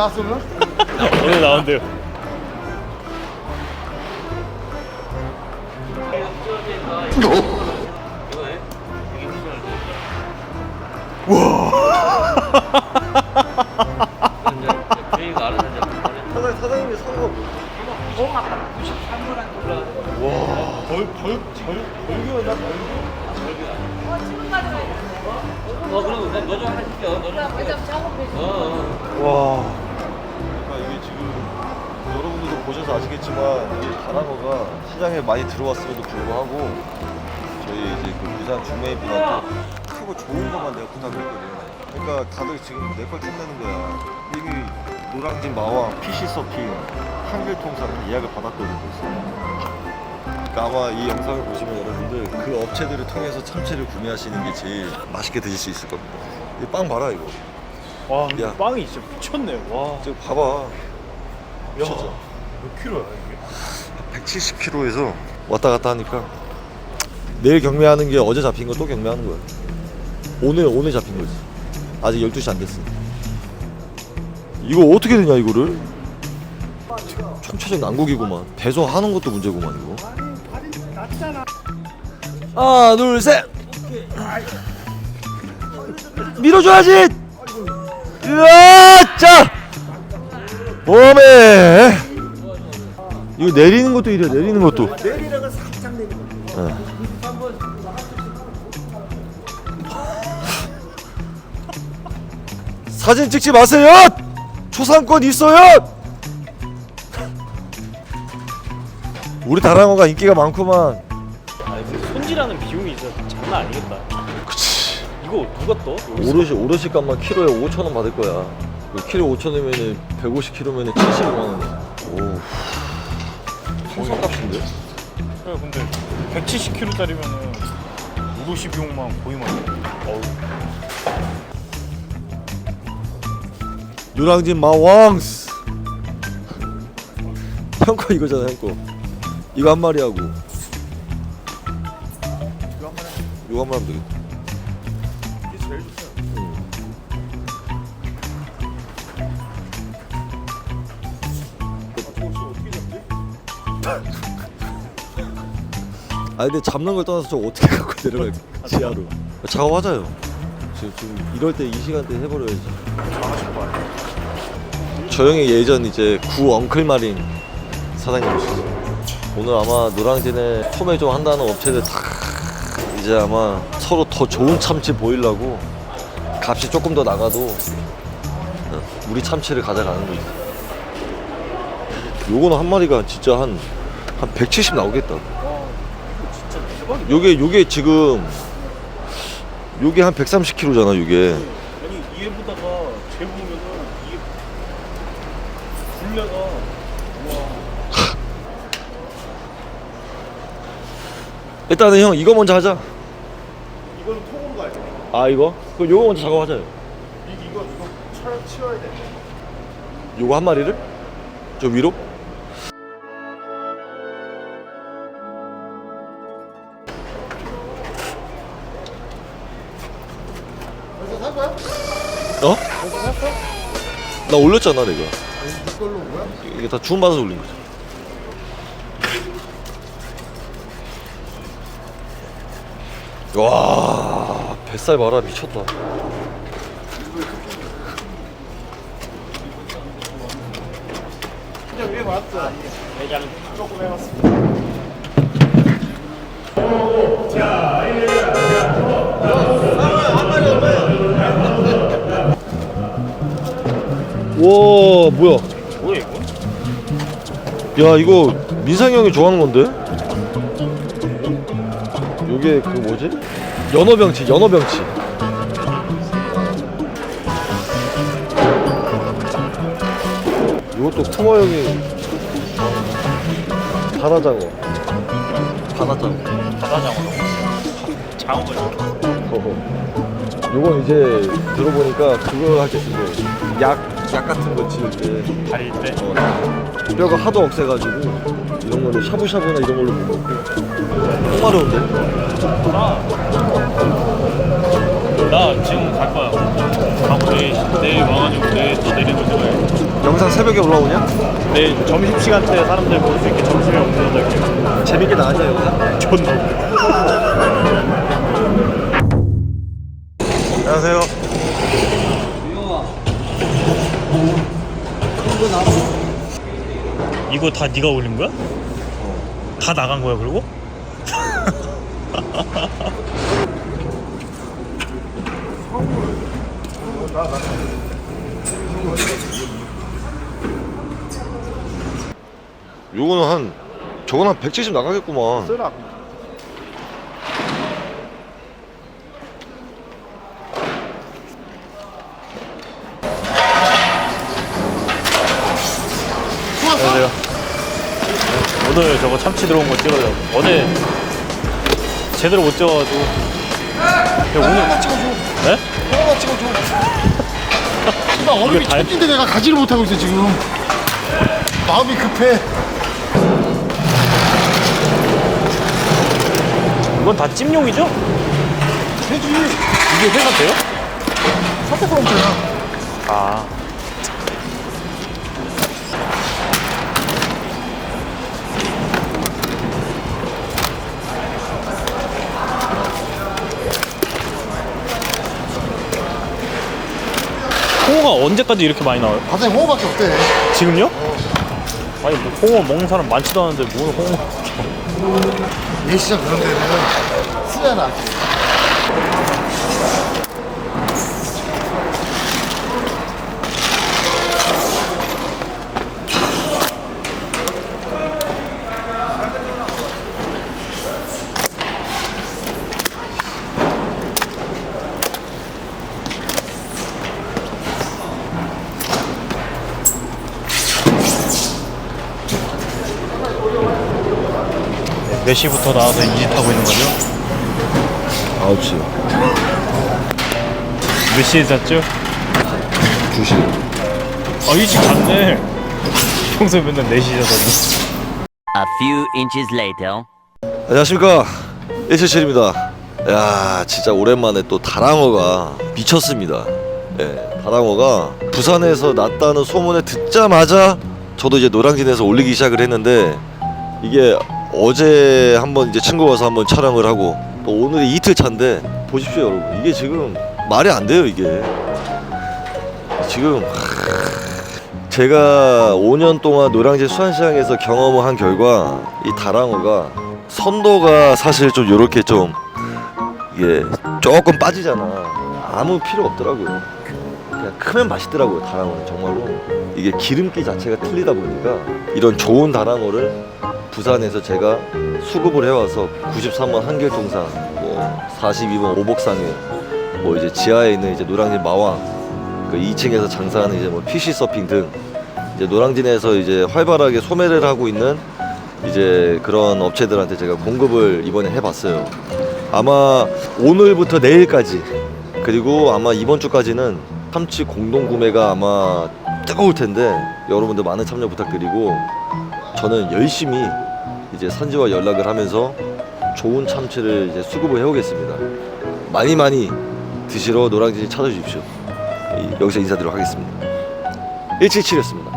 나왔어 오늘? 오늘 나온대요. 사장님 사장님이 사고 어 그럼 내가 너좀 하나 시켜 너좀 어, 어. 와. 보셔서 아시겠지만 이 다랑어가 시장에 많이 들어왔음에도 불구하고 저희 이제 그 부산 중매인 분한테 크고 좋은 것만 내가 부탁을 했거든. 그러니까 다들 지금 내 걸 탐내는 거야. 이게 노랑진 마왕, PC 서핑, 한글 통상 다 예약을 받았거든 벌써. 그러니까 아마 이 영상을 보시면 여러분들 그 업체들을 통해서 참치를 구매하시는 게 제일 맛있게 드실 수 있을 겁니다. 이 빵 봐라 이거. 와, 근데 야. 빵이 진짜 미쳤네. 와. 지금 봐봐. 진짜. 몇 킬로야 이게? 170kg에서 왔다 갔다 하니까 내일 경매하는 게 어제 잡힌 거 또 경매하는 거야. 오늘 오늘 잡힌 거지. 아직 12시 안 됐어. 이거 어떻게 되냐 이거를? 총체적 난국이구만. 배송하는 것도 문제구만 이거. 하나 둘 셋. 밀어줘야지. 으아 자. 몸에 이거 내리는 것도 이래 내리는 것도. 내리다가 살짝 내리는 거 사진 찍지 마세요! 초상권 있어요! 우리 다랑어가 인기가 많구만. 아, 근데 손질하는 비용이 진짜 장난 아니겠다. 그치. 이거 누가 떠? 오롯이 오롯이 값만 키로에 5천 원 받을 거야. 그 키로 5천 원이면은 150kg면은 75만 원이야 오 성상값인데? 야, 근데 170kg짜리면은 우로시 비용만 거의 많이. 어우. 노랑진 마왕스 형거 이거잖아 형거 이거 한 마리 하고 이거 한 마리 하면 되겠다 아 근데 잡는 걸 떠나서 저 어떻게 갖고 내려갈 지하로? 작업하자요. 지금 좀 이럴 때 이 시간대 해버려야지. 저 형이 예전 이제 구 엉클 마린 사장님이시죠. 오늘 아마 노랑진에 소매 좀 한다는 업체들 다 이제 아마 서로 더 좋은 참치 보이려고 값이 조금 더 나가도 어, 우리 참치를 가져가는 거지. 요거는 한 마리가 진짜 한 한 170 나오겠다. 요게 요게 지금 요게 한 130kg잖아 요게 아니 얘보다가 재보면은 이게 분ля가 와. 일단은 형 이거 먼저 하자 이거는 통으로 가야 돼. 아 이거? 그럼 요거 먼저 작업하자 요 이 이거 이거 쳐 치워야 돼. 요거 한 마리를? 저 위로? 나 올렸잖아 내가. 이게 다 주문받아서 올린 거지. 와 뱃살 봐라 미쳤다. 그냥 위에 맞았어. 대장 조금 해봤어. 와 뭐야 뭐야 이거? 야 이거 민상이 형이 좋아하는 건데? 요게 그 뭐지? 연어병치 연어병치 요것도 쿵어 형이 바다장어 바다장어 바다장어로. 장어가 어허. 요건 이제 들어보니까 그거 쓴대 약, 약 같은 거 지을 때 달릴 때. 어, 뼈가 하도 억세가지고 이런 걸로 샤브샤브나 이런 걸로 못 먹고 똥 마려운데? 나 지금 갈 거야. 우리 내일 와가지고 내일 또 내리는 거예요. 영상 새벽에 올라오냐? 내일 점심시간 때 사람들 볼 수 있게 점심에 옮겨놓을게요. 재밌게 나왔냐 영상? 존나. 이거 다 네가 올린 거야? 다 나간 거야 그리고? 요거는 한 저건 한 170 나가겠구만. 쓰라. 안녕하세요. 오늘 저거 참치 들어온 거 찍으려고. 어제 제대로 못 찍어가지고. 야, 오늘 찍어줘. 네? 하나만 찍어줘. 나 얼음이 다 했- 천진데 내가 가지를 못하고 있어 지금. 마음이 급해. 이건 다 찜용이죠? 되지. 이게 회가 돼요? 사태 프롬프야. 아. 홍어가 언제까지 이렇게 많이 나와요? 바다에 홍어밖에 없대. 지금요? 아니 뭐 홍어 먹는 사람 많지도 않은데 뭘 홍어 예시장 그런 데는 쓰잖아. 몇 시부터 나와서 이짓 하고 있는 거죠? 9시, 몇 시에 잤죠? 2시. 아 일찍 잤네 평소에 맨날 4시에 자던데 A few inches later. 안녕하십니까 177입니다 야 진짜 오랜만에 또 다랑어가 미쳤습니다 예, 다랑어가 부산에서 났다는 소문을 듣자마자 저도 이제 노량진에서 올리기 시작을 했는데 이게 어제 한번 이제 친구 와서 한번 촬영을 하고 또 오늘이 이틀 차인데 보십시오 여러분. 이게 지금 말이 안 돼요 이게. 지금 제가 5년 동안 노량진 수산시장에서 경험을 한 결과 이 다랑어가 선도가 사실 좀 요렇게 좀 이게 조금 빠지잖아. 아무 필요 없더라고요 그냥 크면 맛있더라고요 다랑어는 정말로 이게 기름기 자체가 틀리다 보니까 이런 좋은 다랑어를 부산에서 제가 수급을 해와서 93번 한길동산 뭐 42번 오복상에 뭐 이제 지하에 있는 이제 노량진 마왕 그 2층에서 장사하는 이제 뭐 PC 서핑 등 이제 노량진에서 이제 활발하게 소매를 하고 있는 이제 그런 업체들한테 제가 공급을 이번에 해봤어요. 아마 오늘부터 내일까지 그리고 아마 이번 주까지는 참치 공동 구매가 아마 뜨거울 텐데 여러분들 많은 참여 부탁드리고 저는 열심히 이제 산지와 연락을 하면서 좋은 참치를 이제 수급을 해오겠습니다. 많이 많이 드시러 노량진 찾아주십시오. 이- 여기서 인사드리도록 하겠습니다. 177이었습니다.